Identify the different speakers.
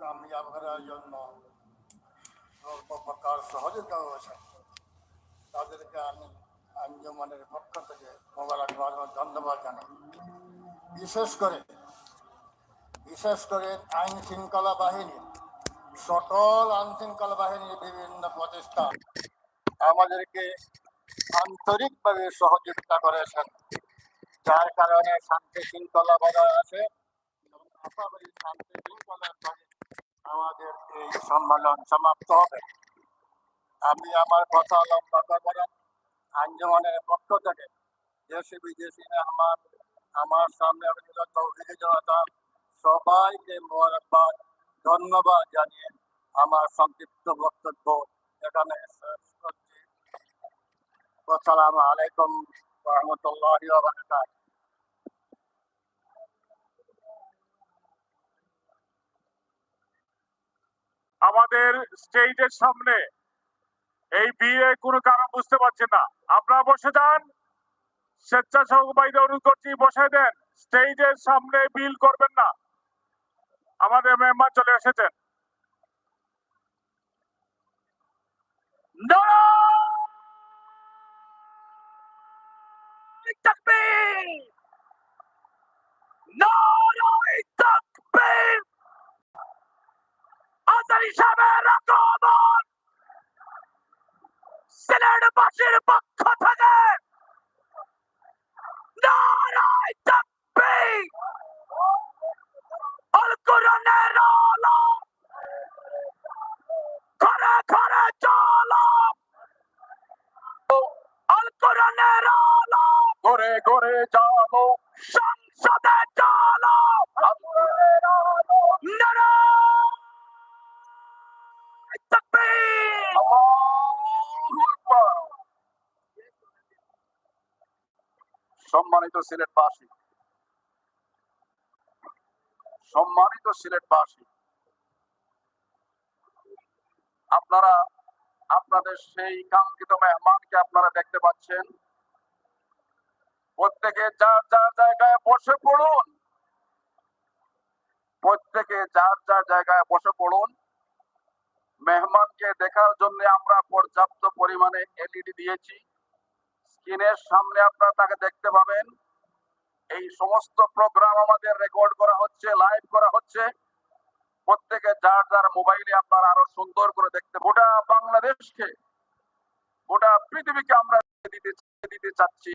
Speaker 1: কামিয়াব করার জন্য সর্বপ্রকার সহযোগিতা হয়েছে তাদেরকে আমি আঞ্জুমানের পক্ষ থেকে মোবারকবাদ ও ধন্যবাদ জানাই। বিশেষ করে বিশেষ করে আইন শৃঙ্খলা বাহিনী, সকল আইন শৃঙ্খলা বাহিনীর বিভিন্ন প্রতিষ্ঠান আমাদেরকে আন্তরিকভাবে সহযোগিতা করেছেন। যার কারণে শান্তি শৃঙ্খলা বজায় আছে শান্তি শৃঙ্খলার সম্মেলন সমাপ্ত হবে। আমি আমার কথা লম্বা করব আঞ্জমানের পক্ষ থেকে দেশি বিদেশি মেহমান, আমার সামনে তৌহিদি জনতা, সবাইকে মোবারকবাদ, ধন্যবাদ জানিয়ে আমার সংক্ষিপ্ত বক্তব্য এখানে শেষ করছি। আসসালামু আলাইকুম রহমতুল্লাহ
Speaker 2: আমাদের স্টেজের সামনে এই বিয়ে কোনো কারণ বুঝতে পারছে না। আপনারা বসে যান। স্বেচ্ছাসেবক ভাইদের অনুরোধ করছি, বসে দেন। স্টেজের সামনে বিল করবেন না। আমাদের মেম্বার চলে এসেছেন নারায় তাকবীর! নারায় তাকবীর! সাহেবের আগমন সিলেটবাসীর পক্ষ থেকে নারায় তাকবীর আল কোরআনের আলো। ঘরে ঘরে চলো। আল কোরআনের আলো। ঘরে ঘরে চলো। সংসদে চলো। সম্মানিত সিলেটবাসী। সম্মানিত সিলেটবাসী। আপনারা, আপনাদের সেই কাঙ্ক্ষিত মেহমানকে আপনারা দেখতে পাচ্ছেন। প্রত্যেকে যার যার জায়গায় বসে পড়ুন। প্রত্যেকে যার যার জায়গায় বসে পড়ুন। মেহমানকে দেখার জন্য আমরা পর্যাপ্ত পরিমাণে এলইডি দিয়েছি। স্ক্রিনের সামনে আপনারা তাকে দেখতে পাবেন। এই সমস্ত প্রোগ্রাম আমাদের রেকর্ড করা হচ্ছে লাইভ করা হচ্ছে। প্রত্যেকে যার যার মোবাইলে আপনারা আরও সুন্দর করে দেখতে গোটা বাংলাদেশকে, গোটা পৃথিবীকে আমরা দিতে দিতে চাচ্ছি।